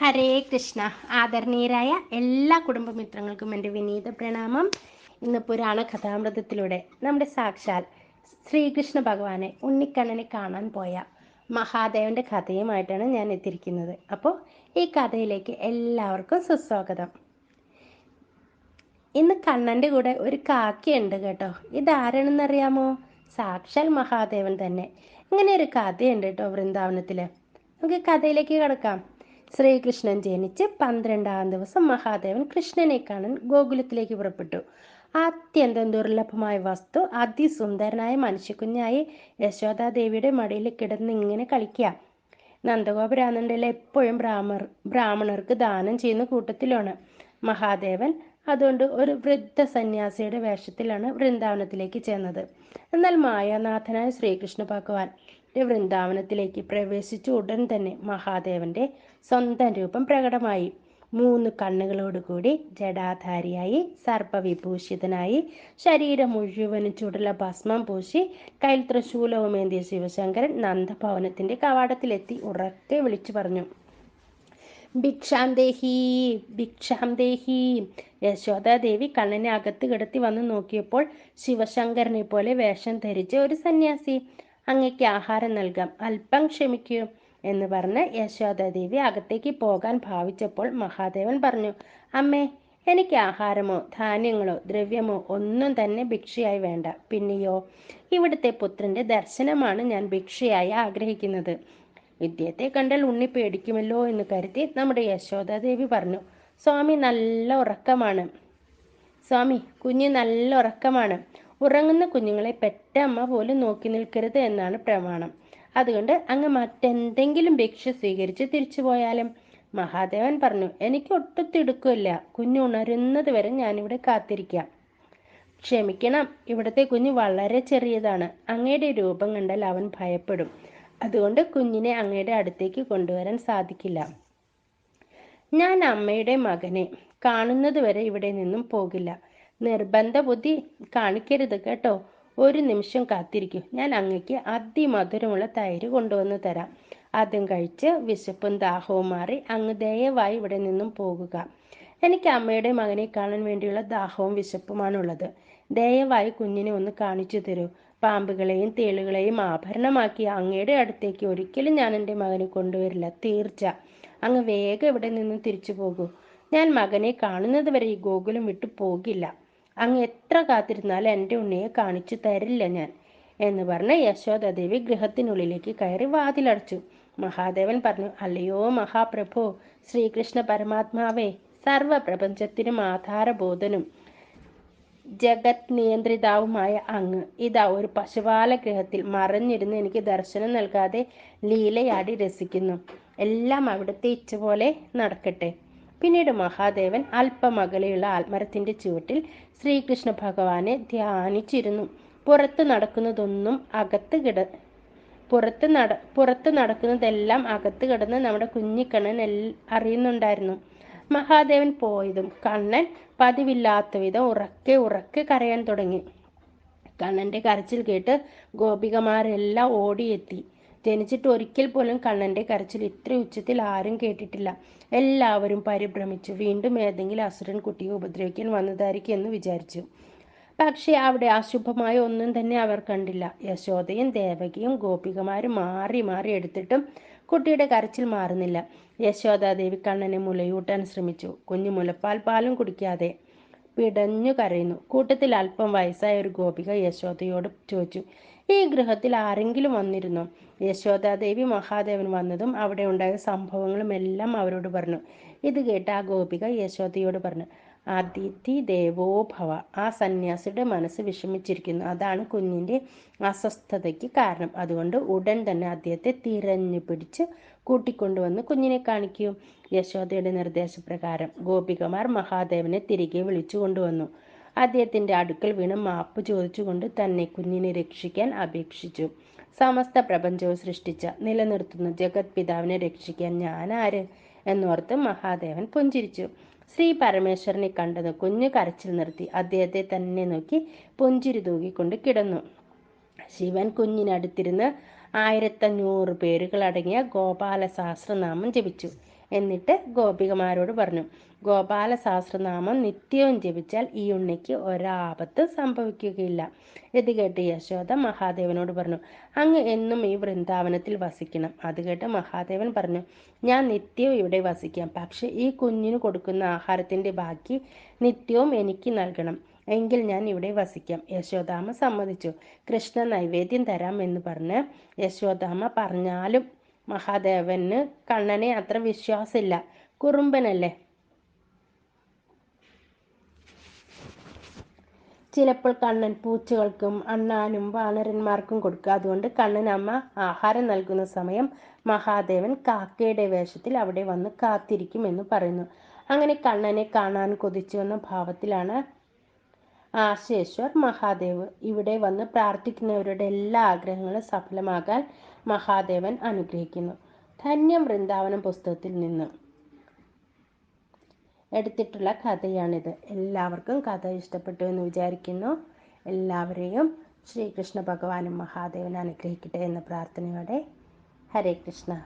ഹരേ കൃഷ്ണ. ആദരണീയരായ എല്ലാ കുടുംബമിത്രങ്ങൾക്കും എന്റെ വിനീത പ്രണാമം. ഇന്ന് പുരാണ കഥാമൃതത്തിലൂടെ നമ്മുടെ സാക്ഷാൽ ശ്രീകൃഷ്ണ ഭഗവാനെ ഉണ്ണിക്കണ്ണനെ കാണാൻ പോയ മഹാദേവന്റെ കഥയുമായിട്ടാണ് ഞാൻ എത്തിയിരിക്കുന്നത്. അപ്പോൾ ഈ കഥയിലേക്ക് എല്ലാവർക്കും സുസ്വാഗതം. ഇന്ന് കണ്ണന്റെ കൂടെ ഒരു കാക്കയുണ്ട് കേട്ടോ. ഇതാരാണെന്നറിയാമോ? സാക്ഷാൽ മഹാദേവൻ തന്നെ. ഇങ്ങനെ ഒരു കഥയുണ്ട് കേട്ടോ വൃന്ദാവനത്തിൽ നമുക്ക് കഥയിലേക്ക് കിടക്കാം. ശ്രീകൃഷ്ണൻ ജനിച്ച് പന്ത്രണ്ടാം ദിവസം മഹാദേവൻ കൃഷ്ണനെ കാണാൻ ഗോകുലത്തിലേക്ക് പുറപ്പെട്ടു. അത്യന്തം ദുർലഭമായ വസ്തു അതിസുന്ദരനായ മനുഷ്യക്കുഞ്ഞായി യശോദാദേവിയുടെ മടിയിൽ കിടന്ന് ഇങ്ങനെ കളിക്കുക. നന്ദഗോപുരാനന്ദയിൽ എപ്പോഴും ബ്രാഹ്മർ ബ്രാഹ്മണർക്ക് ദാനം ചെയ്യുന്ന കൂട്ടത്തിലാണ്. മഹാദേവൻ അതുകൊണ്ട് ഒരു വൃദ്ധ സന്യാസിയുടെ വേഷത്തിലാണ് വൃന്ദാവനത്തിലേക്ക് ചെന്നത്. എന്നാൽ മായാനാഥനായ ശ്രീകൃഷ്ണ ഭഗവാൻ വൃന്ദാവനത്തിലേക്ക് പ്രവേശിച്ച ഉടൻ തന്നെ മഹാദേവന്റെ സ്വന്തം രൂപം പ്രകടമായി. മൂന്ന് കണ്ണുകളോടുകൂടി ജടാധാരിയായി സർപ്പവിഭൂഷിതനായി ശരീരം മുഴുവനും ചുടല ഭസ്മം പൂശി കയ്യിൽ തൃശൂലവുമേന്തിയ ശിവശങ്കരൻ നന്ദഭവനത്തിന്റെ കവാടത്തിലെത്തി ഉറക്കെ വിളിച്ചു പറഞ്ഞു. ഭിക്ഷാം ദേഹി ഭിക്ഷാം ദേഹി. യശോദാദേവി കണ്ണനെ അകത്ത് കിടത്തി വന്ന് നോക്കിയപ്പോൾ ശിവശങ്കരനെ പോലെ വേഷം ധരിച്ച ഒരു സന്യാസി അങ്ങയ്ക്ക് ആഹാരം നൽകാം അല്പം ക്ഷമിക്കൂ എന്ന് പറഞ്ഞ് യശോദാദേവി അകത്തേക്ക് പോകാൻ ഭാവിച്ചപ്പോൾ മഹാദേവൻ പറഞ്ഞു അമ്മേ എനിക്ക് ആഹാരമോ ധാന്യങ്ങളോ ദ്രവ്യമോ ഒന്നും തന്നെ ഭിക്ഷയായി വേണ്ട. പിന്നെയോ ഇവിടുത്തെ പുത്രന്റെ ദർശനമാണ് ഞാൻ ഭിക്ഷയായി ആഗ്രഹിക്കുന്നത്. വിദ്യത്തെ കണ്ടാൽ ഉണ്ണി പേടിക്കുമല്ലോ എന്ന് കരുതി നമ്മുടെ യശോദാദേവി പറഞ്ഞു സ്വാമി നല്ല ഉറക്കമാണ്. സ്വാമി കുഞ്ഞ് നല്ല ഉറക്കമാണ്. ഉറങ്ങുന്ന കുഞ്ഞുങ്ങളെ പെറ്റ അമ്മ പോലും നോക്കി നിൽക്കരുത് എന്നാണ് പ്രമാണം. അതുകൊണ്ട് അങ്ങ് മറ്റെന്തെങ്കിലും ഭിക്ഷ സ്വീകരിച്ച് തിരിച്ചു പോയാലും. മഹാദേവൻ പറഞ്ഞു എനിക്ക് ഒട്ടും തിടുക്കില്ല കുഞ്ഞു ഉണരുന്നത് വരെ ഞാനിവിടെ കാത്തിരിക്കാം. ക്ഷമിക്കണം. ഇവിടുത്തെ കുഞ്ഞ് വളരെ ചെറിയതാണ്. അങ്ങയുടെ രൂപം കണ്ടാൽ അവൻ ഭയപ്പെടും. അതുകൊണ്ട് കുഞ്ഞിനെ അങ്ങയുടെ അടുത്തേക്ക് കൊണ്ടുവരാൻ സാധിക്കില്ല. ഞാൻ അമ്മയുടെ മകനെ കാണുന്നത് വരെ ഇവിടെ നിന്നും പോകില്ല. നിർബന്ധ ബുദ്ധി കാണിക്കരുത് കേട്ടോ. ഒരു നിമിഷം കാത്തിരിക്കും. ഞാൻ അങ്ങക്ക് അതിമധുരമുള്ള തൈര് കൊണ്ടുവന്ന് തരാം. അതും കഴിച്ച് വിശപ്പും ദാഹവും മാറി അങ്ങ് ദയവായി ഇവിടെ നിന്നും പോകുക. എനിക്ക് അമ്മയുടെ മകനെ കാണാൻ വേണ്ടിയുള്ള ദാഹവും വിശപ്പുമാണുള്ളത്. ദയവായി കുഞ്ഞിനെ ഒന്ന് കാണിച്ചു തരൂ. പാമ്പുകളെയും തേളുകളെയും ആഭരണമാക്കി അങ്ങയുടെ അടുത്തേക്ക് ഒരിക്കലും ഞാൻ എന്റെ മകനെ കൊണ്ടുവരില്ല. തീർച്ച. അങ്ങ് വേഗം ഇവിടെ നിന്നും തിരിച്ചു പോകൂ. ഞാൻ മകനെ കാണുന്നത് വരെ ഈ ഗോകുലം വിട്ടു പോകില്ല. അങ്ങ് എത്ര കാത്തിരുന്നാലും എന്റെ ഉണ്ണിയെ കാണിച്ചു തരില്ല ഞാൻ എന്ന് പറഞ്ഞ് യശോദാദേവി ഗൃഹത്തിനുള്ളിലേക്ക് കയറി വാതിലടച്ചു. മഹാദേവൻ പറഞ്ഞു അല്ലയോ മഹാപ്രഭു ശ്രീകൃഷ്ണ പരമാത്മാവേ സർവപ്രപഞ്ചത്തിനും ആധാരബോധനും ജഗത് നിയന്ത്രിതാവുമായ അങ്ങ്. ഇതാ ഒരു പശുപാല ഗൃഹത്തിൽ മറഞ്ഞിരുന്ന് എനിക്ക് ദർശനം നൽകാതെ ലീലയാടി രസിക്കുന്നു. എല്ലാം അവിടുത്തെ ഇച്ഛ പോലെ നടക്കട്ടെ. പിന്നീട് മഹാദേവൻ അല്പമകലെയുള്ള ആത്മരത്തിന്റെ ചുവട്ടിൽ ശ്രീകൃഷ്ണ ഭഗവാനെ ധ്യാനിച്ചിരുന്നു. പുറത്ത് നടക്കുന്നതൊന്നും അകത്ത് കിട പുറത്ത് നട പുറത്ത് നടക്കുന്നതെല്ലാം അകത്ത് കിടന്ന് നമ്മുടെ കുഞ്ഞിക്കണ്ണൻ എൽ അറിയുന്നുണ്ടായിരുന്നു. മഹാദേവൻ പോയതും കണ്ണൻ പതിവില്ലാത്ത വിധം ഉറക്കെ ഉറക്കെ കരയാൻ തുടങ്ങി. കണ്ണന്റെ കരച്ചിൽ കേട്ട് ഗോപികമാരെല്ലാം ഓടിയെത്തി. ജനിച്ചിട്ട് ഒരിക്കൽ പോലും കണ്ണന്റെ കരച്ചിൽ ഇത്ര ഉച്ചത്തിൽ ആരും കേട്ടിട്ടില്ല. എല്ലാവരും പരിഭ്രമിച്ചു. വീണ്ടും ഏതെങ്കിലും അസുരൻ കുട്ടിയെ ഉപദ്രവിക്കാൻ വന്നതായിരിക്കും എന്ന് വിചാരിച്ചു. പക്ഷേ അവിടെ അശുഭമായ ഒന്നും തന്നെ അവർ കണ്ടില്ല. യശോദയും ദേവകിയും ഗോപികമാരും മാറി മാറി എടുത്തിട്ടും കുട്ടിയുടെ കരച്ചിൽ മാറുന്നില്ല. യശോദാദേവി കണ്ണനെ മുലയൂട്ടാൻ ശ്രമിച്ചു. കുഞ്ഞു മുലപ്പാൽ പാലും കുടിക്കാതെ പിടഞ്ഞു കരയുന്നു. കൂട്ടത്തിൽ അല്പം വയസ്സായ ഒരു ഗോപിക യശോദയോട് ചോദിച്ചു ഈ ഗൃഹത്തിൽ ആരെങ്കിലും വന്നിരുന്നോ? യശോദാദേവി മഹാദേവൻ വന്നതും അവിടെ ഉണ്ടായ സംഭവങ്ങളും എല്ലാം അവരോട് പറഞ്ഞു. ഇത് കേട്ട് ആ ഗോപിക യശോദയോട് പറഞ്ഞു അതിഥി ദേവോ ഭവ. ആ സന്യാസിയുടെ മനസ്സ് വിഷമിച്ചിരിക്കുന്നു. അതാണ് കുഞ്ഞിന്റെ അസ്വസ്ഥതയ്ക്ക് കാരണം. അതുകൊണ്ട് ഉടൻ തന്നെ അദ്ദേഹത്തെ തിരഞ്ഞു പിടിച്ച് കൂട്ടിക്കൊണ്ടുവന്ന് കുഞ്ഞിനെ കാണിക്കും. യശോദയുടെ നിർദ്ദേശപ്രകാരം ഗോപികമാർ മഹാദേവനെ തിരികെ വിളിച്ചു കൊണ്ടുവന്നു. അദ്ദേഹത്തിന്റെ അടുക്കൽ വീണ് മാപ്പ് ചോദിച്ചുകൊണ്ട് തന്നെ കുഞ്ഞിനെ രക്ഷിക്കാൻ അപേക്ഷിച്ചു. സമസ്ത പ്രപഞ്ചവും സൃഷ്ടിച്ച നിലനിർത്തുന്ന ജഗത് പിതാവിനെ രക്ഷിക്കാൻ ഞാൻ ആര്? എന്നോർത്ത് മഹാദേവൻ പുഞ്ചിരിച്ചു. ശ്രീ പരമേശ്വരനെ കണ്ടത് കുഞ്ഞു കരച്ചിൽ നിർത്തി. അദ്ദേഹത്തെ തന്നെ നോക്കി പുഞ്ചിരി തൂകിക്കൊണ്ട് കിടന്നു. ശിവൻ കുഞ്ഞിനടുത്തിരുന്ന് ആയിരത്തഞ്ഞൂറ് പേരുകൾ അടങ്ങിയ ഗോപാല സഹസ്രനാമം ജപിച്ചു. എന്നിട്ട് ഗോപികമാരോട് പറഞ്ഞു ഗോപാല സഹസ്രനാമം നിത്യവും ജപിച്ചാൽ ഈ ഉണ്ണിക്ക് ഒരാപത്ത് സംഭവിക്കുകയില്ല. ഇത് കേട്ട് യശോദ മഹാദേവനോട് പറഞ്ഞു അങ്ങ് എന്നും ഈ വൃന്ദാവനത്തിൽ വസിക്കണം. അത് കേട്ട് മഹാദേവൻ പറഞ്ഞു ഞാൻ നിത്യവും ഇവിടെ വസിക്കാം പക്ഷെ ഈ കുഞ്ഞിന് കൊടുക്കുന്ന ആഹാരത്തിന്റെ ബാക്കി നിത്യവും എനിക്ക് നൽകണം എങ്കിൽ ഞാൻ ഇവിടെ വസിക്കാം. യശോദാമ സമ്മതിച്ചു കൃഷ്ണ നൈവേദ്യം തരാം എന്ന് പറഞ്ഞ് യശോദാമ പറഞ്ഞാലും മഹാദേവന് കണ്ണനെ അത്ര വിശ്വാസമില്ല. കുറുമ്പനല്ലേ? ചിലപ്പോൾ കണ്ണൻ പൂച്ചകൾക്കും അണ്ണാനും വാനരന്മാർക്കും കൊടുക്കുക. അതുകൊണ്ട് കണ്ണൻ അമ്മ ആഹാരം നൽകുന്ന സമയം മഹാദേവൻ കാക്കയുടെ വേഷത്തിൽ അവിടെ വന്ന് കാത്തിരിക്കും എന്ന് പറയുന്നു. അങ്ങനെ കണ്ണനെ കാണാൻ കൊതിച്ചു വന്ന ഭാവത്തിലാണ് ആശേശ്വർ മഹാദേവ് ഇവിടെ വന്ന് പ്രാർത്ഥിക്കുന്നവരുടെ എല്ലാ ആഗ്രഹങ്ങളും സഫലമാകാൻ മഹാദേവൻ അനുഗ്രഹിക്കുന്നു. ധന്യം വൃന്ദാവനം പുസ്തകത്തിൽ നിന്ന്. എടുത്തിട്ടുള്ള കഥയാണിത്. എല്ലാവർക്കും കഥ ഇഷ്ടപ്പെട്ടു എന്ന് വിചാരിക്കുന്നു. എല്ലാവരെയും ശ്രീകൃഷ്ണ ഭഗവാനും മഹാദേവൻ അനുഗ്രഹിക്കട്ടെ എന്ന പ്രാർത്ഥനയോടെ. ഹരേ കൃഷ്ണ.